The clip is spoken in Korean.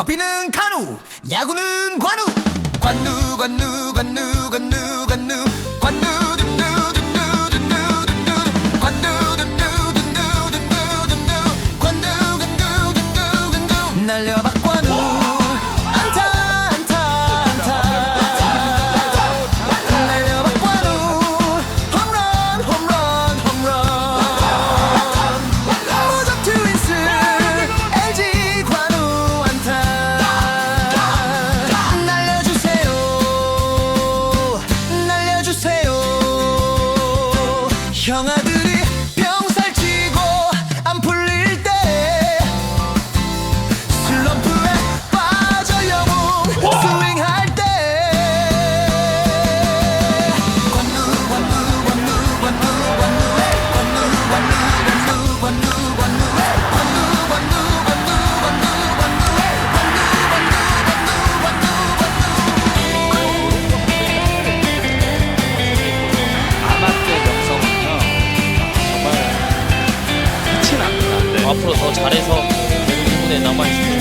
커피는 간우 야구는 관우. 관우 관우 관우 관우 관우. 관우 날려봐. 향한 앞으로 더 잘해서 대구 1군에 남아있으면